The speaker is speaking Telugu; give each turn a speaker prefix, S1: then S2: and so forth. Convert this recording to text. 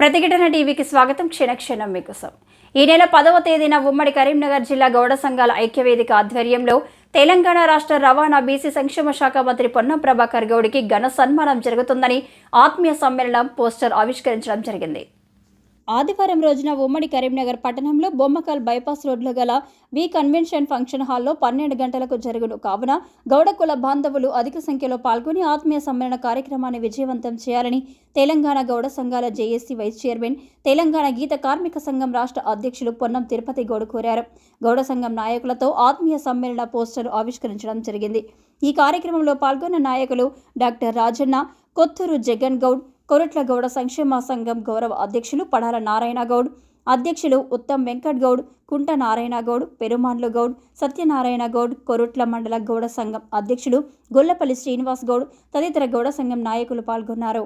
S1: ప్రతిఘటన టీవీకి స్వాగతం. క్షణక్షణం మీకోసం. ఈ నెల పదవ తేదీన ఉమ్మడి కరీంనగర్ జిల్లా గౌడ సంఘాల ఐక్యవేదిక ఆధ్వర్యంలో తెలంగాణ రాష్ట్ర రవాణా బీసీ సంక్షేమ శాఖ మంత్రి పొన్నం ప్రభాకర్ గౌడికి ఘన సన్మానం జరుగుతుందని ఆత్మీయ సమ్మేళనం పోస్టర్ ఆవిష్కరించడం జరిగింది. ఆదివారం రోజున ఉమ్మడి కరీంనగర్ పట్టణంలో బొమ్మకల్ బైపాస్ రోడ్లో గల వి కన్వెన్షన్ ఫంక్షన్ హాల్లో పన్నెండు గంటలకు జరుగును. కావున గౌడ కుల బాంధవులు అధిక సంఖ్యలో పాల్గొని ఆత్మీయ సమ్మేళన కార్యక్రమాన్ని విజయవంతం చేయాలని తెలంగాణ గౌడ సంఘాల జేఏసీ వైస్ చైర్మన్ తెలంగాణ గీత కార్మిక సంఘం రాష్ట్ర అధ్యక్షులు పొన్నం తిరుపతి గౌడ్ కోరారు. గౌడ సంఘం నాయకులతో ఆత్మీయ సమ్మేళన పోస్టర్ ఆవిష్కరించడం జరిగింది. ఈ కార్యక్రమంలో పాల్గొన్న నాయకులు డాక్టర్ రాజన్న కొత్తూరు జగన్ గౌడ్ కొరట్ల గౌడ సంక్షేమ సంఘం గౌరవ అధ్యక్షులు పడాల నారాయణ గౌడ్ అధ్యక్షులు ఉత్తమ్ వెంకట్ గౌడ్ కుంట నారాయణ గౌడ్ పెరుమాన్లు గౌడ్ సత్యనారాయణ గౌడ్ కొరుట్ల మండల గౌడ సంఘం అధ్యక్షులు గొల్లపల్లి శ్రీనివాస్ గౌడ్ తదితర గౌడ సంఘం నాయకులు పాల్గొన్నారు.